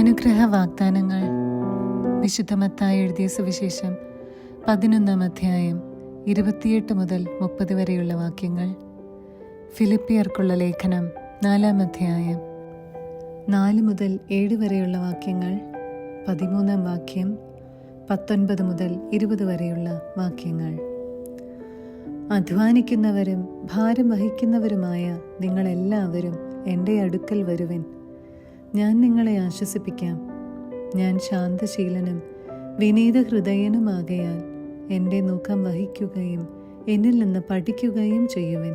അനുഗ്രഹ വാഗ്ദാനങ്ങൾ. വിശുദ്ധമത്തായി എഴുതിയ സുവിശേഷം പതിനൊന്നാം അധ്യായം ഇരുപത്തിയെട്ട് മുതൽ മുപ്പത് വരെയുള്ള വാക്യങ്ങൾ. ഫിലിപ്പിയർക്കുള്ള ലേഖനം നാലാം അധ്യായം നാല് മുതൽ ഏഴ് വരെയുള്ള വാക്യങ്ങൾ. പതിമൂന്നാം വാക്യം പത്തൊൻപത് മുതൽ ഇരുപത് വരെയുള്ള വാക്യങ്ങൾ. അധ്വാനിക്കുന്നവരും ഭാരം വഹിക്കുന്നവരുമായ നിങ്ങളെല്ലാവരും എന്റെ അടുക്കൽ വരുവിൻ. ഞാൻ നിങ്ങളെ ആശ്വസിപ്പിക്കാം. ഞാൻ ശാന്തശീലനും വിനീത ഹൃദയനുമാകയാൽ എന്റെ മുഖം വഹിക്കുകയും എന്നിൽ നിന്ന് പഠിക്കുകയും ചെയ്യുവൻ.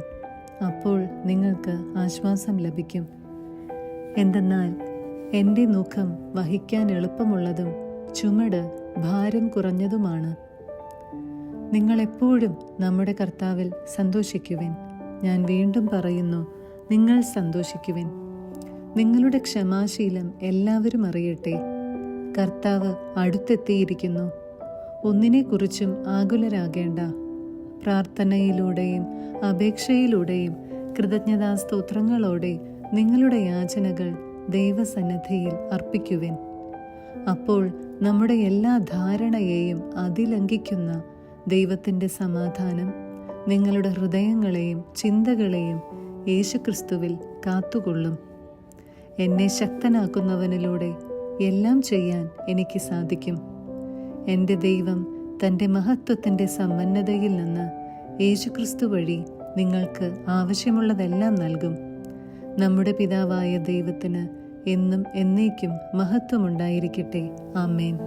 അപ്പോൾ നിങ്ങൾക്ക് ആശ്വാസം ലഭിക്കും. എന്തെന്നാൽ എന്റെ മുഖം വഹിക്കാൻ എളുപ്പമുള്ളതും ചുമട് ഭാരം കുറഞ്ഞതുമാണ്. നിങ്ങളെപ്പോഴും നമ്മുടെ കർത്താവിൽ സന്തോഷിക്കുവിൻ. ഞാൻ വീണ്ടും പറയുന്നു നിങ്ങൾ സന്തോഷിക്കുവിൻ. നിങ്ങളുടെ ക്ഷമാശീലം എല്ലാവരും അറിയട്ടെ. കർത്താവ് അടുത്തെത്തിയിരിക്കുന്നു. ഒന്നിനെക്കുറിച്ചും ആകുലരാകേണ്ട. പ്രാർത്ഥനയിലൂടെയും അപേക്ഷയിലൂടെയും കൃതജ്ഞതാ സ്തോത്രങ്ങളോടെ നിങ്ങളുടെ യാചനകൾ ദൈവസന്നദ്ധയിൽ അർപ്പിക്കുവിൻ. അപ്പോൾ നമ്മുടെ എല്ലാ ധാരണയെയും അതിലംഘിക്കുന്ന ദൈവത്തിന്റെ സമാധാനം നിങ്ങളുടെ ഹൃദയങ്ങളെയും ചിന്തകളെയും യേശുക്രിസ്തുവിൽ കാത്തുകൊള്ളും. എന്നെ ശക്തനാക്കുന്നവനിലൂടെ എല്ലാം ചെയ്യാൻ എനിക്ക് സാധിക്കും. എന്റെ ദൈവം തന്റെ മഹത്വത്തിന്റെ സമ്പന്നതയിൽ നിന്ന് യേശുക്രിസ്തു വഴി നിങ്ങൾക്ക് ആവശ്യമുള്ളതെല്ലാം നൽകും. നമ്മുടെ പിതാവായ ദൈവത്തിന് എന്നും എന്നേക്കും മഹത്വമുണ്ടായിരിക്കട്ടെ. ആമേൻ.